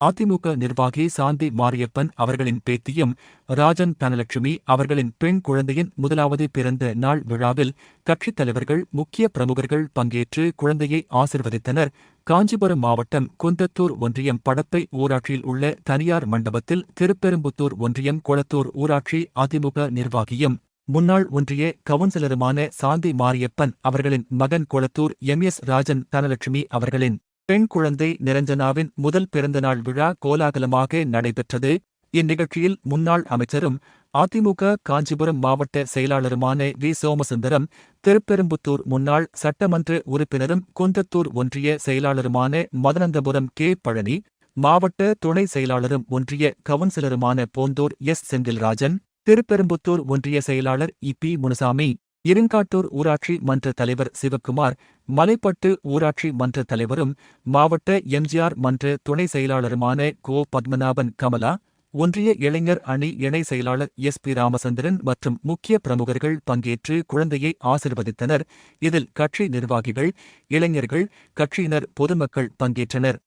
அதிமுக நிர்வாகி சாந்தி மாரியப்பன் அவர்களின் பேத்தியும் ராஜன் தனலட்சுமி அவர்களின் பெண் குழந்தையின் முதலாவது பிறந்த நாள் விழாவில் கட்சித் தலைவர்கள் முக்கிய பிரமுகர்கள் பங்கேற்று குழந்தையை ஆசிர்வதித்தனர். காஞ்சிபுரம் மாவட்டம் குந்தத்தூர் ஒன்றியம் படப்பை ஊராட்சியில் உள்ள தனியார் மண்டபத்தில் திருப்பெரும்புத்தூர் ஒன்றியம் குளத்தூர் ஊராட்சி அதிமுக நிர்வாகியும் முன்னாள் ஒன்றிய கவுன்சிலருமான சாந்தி மாரியப்பன் அவர்களின் மகன் குளத்தூர் எம் எஸ் ராஜன் தனலட்சுமி அவர்களின் பெண் குழந்தை நிரஞ்சனாவின் முதல் பிறந்தநாள் விழா கோலாகலமாக நடைபெற்றது. இந்நிகழ்ச்சியில் முன்னாள் அமைச்சரும் அதிமுக காஞ்சிபுரம் மாவட்ட செயலாளருமான வி. சோமசுந்தரம் திருப்பெரும்புத்தூர் முன்னாள் சட்டமன்ற உறுப்பினரும் குந்தத்தூர் ஒன்றிய செயலாளருமான மதனந்தபுரம் கே. பழனி மாவட்ட துணை செயலாளரும் ஒன்றிய கவுன்சிலருமான போந்தூர் எஸ். செந்தில்ராஜன் திருப்பெரும்புத்தூர் ஒன்றிய செயலாளர் இ. பி. முனுசாமி இருங்காட்டூர் ஊராட்சி மன்ற தலைவர் சிவக்குமார் மலைப்பட்டு ஊராட்சி மன்ற தலைவரும் மாவட்ட எம்ஜிஆர் மன்ற துணை செயலாளருமான கோ பத்மநாபன் கமலா ஒன்றிய இளைஞர் அணி இணை செயலாளர் எஸ் பி ராமச்சந்திரன் மற்றும் முக்கிய பிரமுகர்கள் பங்கேற்று குழந்தையை ஆசிர்வதித்தனர். இதில் கட்சி நிர்வாகிகள் இளைஞர்கள் கட்சியினர் பொதுமக்கள் பங்கேற்றனர்.